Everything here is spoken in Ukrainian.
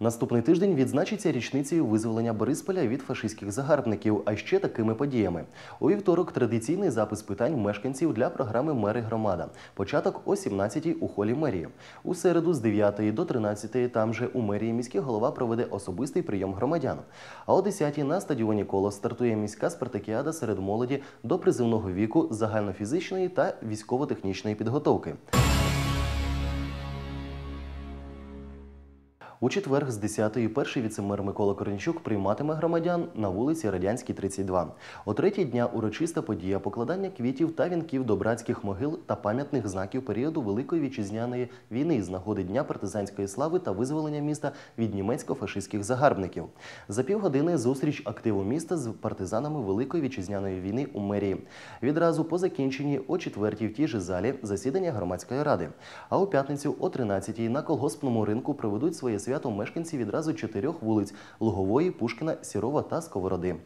Наступний тиждень відзначиться річницею визволення Борисполя від фашистських загарбників, а ще такими подіями. У вівторок традиційний запис питань мешканців для програми Мери громада. Початок о 17-й у холі мерії. У середу з 9 до 13 там же у мерії міський голова проведе особистий прийом громадян. А о 10 на стадіоні коло стартує міська спартакіада серед молоді до призивного віку загальнофізичної та військово-технічної підготовки. У четвер з 10-ї перший віцемер Микола Корнічук прийматиме громадян на вулиці Радянській, 32. О третій дня урочиста подія покладання квітів та вінків до братських могил та пам'ятних знаків періоду Великої вітчизняної війни з нагоди Дня партизанської слави та визволення міста від німецько-фашистських загарбників. За півгодини зустріч активу міста з партизанами Великої вітчизняної війни у мерії. Відразу по закінченні о четвертій в тій же залі засідання громадської ради. А у п'ятницю о 13-й на колгоспному ринку проведуть своє свято мешканці відразу чотирьох вулиць Лугової, Пушкіна, Сірова та Сковороди.